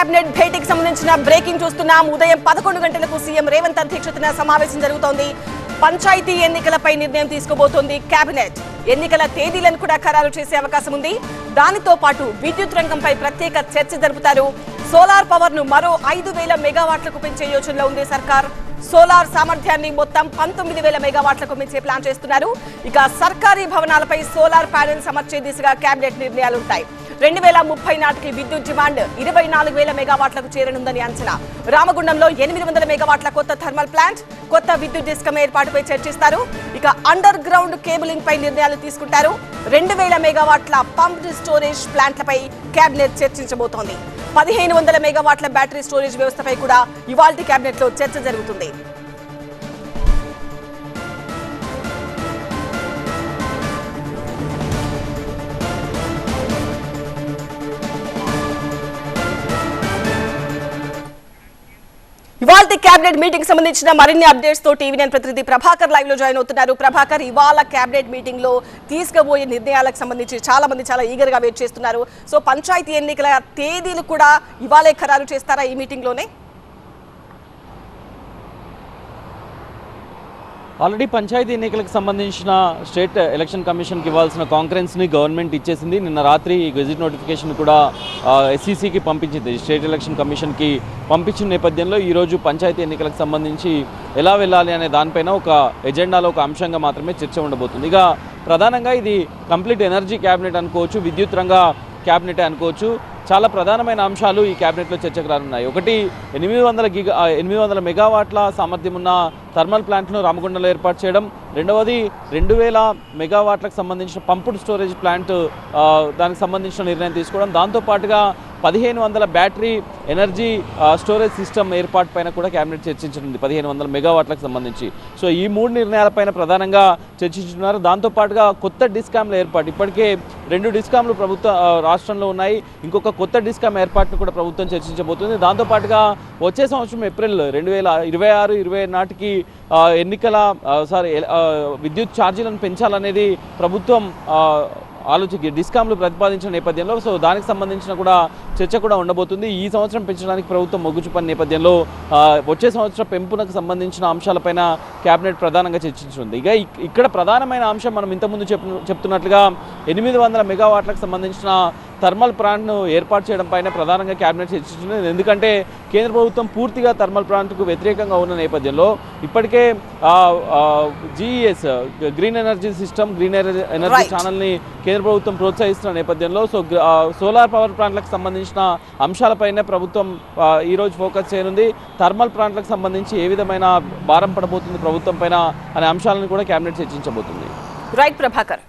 Cabinet భేటీకి సంబంధించిన breaking చూస్తున్నాం. ఉదయం పదకొండు గంటలకు సీఎం రేవంత్ అధ్యక్షతన సమావేశం జరుగుతోంది. పంచాయతీ ఎన్నికలపై నిర్ణయం తీసుకోబోతోంది కేబినెట్ ఎన్నికల తేదీలను కూడా ఖరారు చేసే అవకాశం ఉంది. దానితో పాటు విద్యుత్ రంగంపై ప్రత్యేక చర్చ జరుపుతారు. సోలార్ పవర్ను మరో ఐదు వేల మెగావాట్లకు పెంచే యోచనలో ఉంది సర్కార్. సోలార్ సామర్థ్యాన్ని మొత్తం పంతొమ్మిది వేల మెగావాట్లకు మించే ప్లాన్ చేస్తున్నారు. ఇక సర్కారీ భవనాలపై సోలార్ ప్యానెల్స్ అమర్చే దిశగా కేబినెట్ నిర్ణయాలుంటాయి. రెండు వేల ముప్పై నాటికి విద్యుత్ డిమాండ్ ఇరవై నాలుగు వేల మెగావాట్లకు చేరనుందని అంచనా. రామగుండంలో ఎనిమిది వందల మెగావాట్ల కొత్త థర్మల్ ప్లాంట్ కొత్త విద్యుత్ డిస్కమ్ ఏర్పాటుపై చర్చిస్తారు. ఇక అండర్ గ్రౌండ్ కేబులింగ్ పై నిర్ణయాలు తీసుకుంటారు. రెండు వేల మెగావాట్ల పంప్డ్ స్టోరేజ్ ప్లాంట్లపై కేబినెట్ చర్చించబోతోంది. పదిహేను వందల మెగావాట్ల బ్యాటరీ స్టోరేజ్ వ్యవస్థపై కూడా ఇవాల్టి కేబినెట్లో చర్చ జరుగుతుంది. ఇవాళ కేబినెట్ మీటింగ్ సంబంధించిన మరిన్ని అప్డేట్స్తో టీవీ నేను ప్రతినిధి ప్రభాకర్ లైవ్లో జాయిన్ అవుతున్నారు. ప్రభాకర్ ఇవాళ కేబినెట్ మీటింగ్లో తీసుకుపోయే నిర్ణయాలకు సంబంధించి చాలా మంది చాలా ఈగర్గా వెయిట్ చేస్తున్నారు. సో పంచాయతీ ఎన్నికల తేదీలు కూడా ఇవాళే ఖరారు చేస్తారా ఈ మీటింగ్లోనే? ఆల్రెడీ పంచాయతీ ఎన్నికలకు సంబంధించిన స్టేట్ ఎలక్షన్ కమిషన్కి ఇవ్వాల్సిన కాంకరెన్స్ని గవర్నమెంట్ ఇచ్చేసింది. నిన్న రాత్రి ఈ గెజిట్ నోటిఫికేషన్ కూడా ఎస్సీసీకి పంపించింది. స్టేట్ ఎలక్షన్ కమిషన్కి పంపించిన నేపథ్యంలో ఈరోజు పంచాయతీ ఎన్నికలకు సంబంధించి ఎలా వెళ్ళాలి అనే దానిపైన ఒక ఎజెండాలో ఒక అంశంగా మాత్రమే చర్చ ఉండబోతుంది. ఇక ప్రధానంగా ఇది కంప్లీట్ ఎనర్జీ క్యాబినెట్ అనుకోవచ్చు విద్యుత్ రంగ క్యాబినెట్ అనుకోవచ్చు. చాలా ప్రధానమైన అంశాలు ఈ క్యాబినెట్లో చర్చకు రానున్నాయి. ఒకటి ఎనిమిది వందల గిగా ఎనిమిది వందల మెగావాట్ల సామర్థ్యం ఉన్న థర్మల్ ప్లాంట్ను రామగుండంలో ఏర్పాటు చేయడం. రెండవది రెండు వేల మెగావాట్లకు సంబంధించిన పంపుడ్ స్టోరేజ్ ప్లాంట్ దానికి సంబంధించిన నిర్ణయం తీసుకోవడం. దాంతోపాటుగా పదిహేను వందల బ్యాటరీ ఎనర్జీ స్టోరేజ్ సిస్టమ్ ఏర్పాటు పైన కూడా క్యాబినెట్ చర్చించనుంది. పదిహేను వందల మెగావాట్లకు సంబంధించి. సో ఈ మూడు నిర్ణయాలపైన ప్రధానంగా చర్చించుతున్నారు. దాంతోపాటుగా కొత్త డిస్కామ్ల ఏర్పాటు. ఇప్పటికే రెండు డిస్కామ్లు ప్రభుత్వ రాష్ట్రంలో ఉన్నాయి. ఇంకొక కొత్త డిస్కామ్ ఏర్పాటును కూడా ప్రభుత్వం చర్చించబోతుంది. దాంతోపాటుగా వచ్చే సంవత్సరం ఏప్రిల్ రెండు వేల ఇరవై ఆరు ఇరవై నాటికి ఎన్నికల సారీ విద్యుత్ ఛార్జీలను పెంచాలనేది ప్రభుత్వం ఆలోచి డిస్కామ్లు ప్రతిపాదించిన నేపథ్యంలో సో దానికి సంబంధించిన కూడా చర్చ కూడా ఉండబోతుంది. ఈ సంవత్సరం పెంచడానికి ప్రభుత్వం మొగ్గు చూపని నేపథ్యంలో వచ్చే సంవత్సరం పెంపునకు సంబంధించిన అంశాలపైన కేబినెట్ ప్రధానంగా చర్చించింది ఇక ఇక్కడ ప్రధానమైన అంశం మనం ఇంతకుముందు చెప్పు చెప్తున్నట్లుగా ఎనిమిది వందల మెగావాట్లకు సంబంధించిన థర్మల్ ప్లాంట్ను ఏర్పాటు చేయడం పైన ప్రధానంగా కేబినెట్ చర్చించింది. ఎందుకంటే కేంద్ర ప్రభుత్వం పూర్తిగా థర్మల్ ప్లాంట్కు వ్యతిరేకంగా ఉన్న నేపథ్యంలో ఇప్పటికే GES green energy system green energy. ఛానల్ని కేంద్ర ప్రభుత్వం ప్రోత్సహిస్తున్న నేపథ్యంలో సో సోలార్ పవర్ ప్లాంట్లకు సంబంధించిన అంశాలపైనే ప్రభుత్వం ఆ, ఈ రోజు ఫోకస్ చేయనుంది. థర్మల్ ప్లాంట్లకు సంబంధించి ఏ విధమైన భారం పడబోతుంది ప్రభుత్వం పైన అనే అంశాలను కూడా కేబినెట్ చర్చించబోతుంది. రైట్ ప్రభాకర్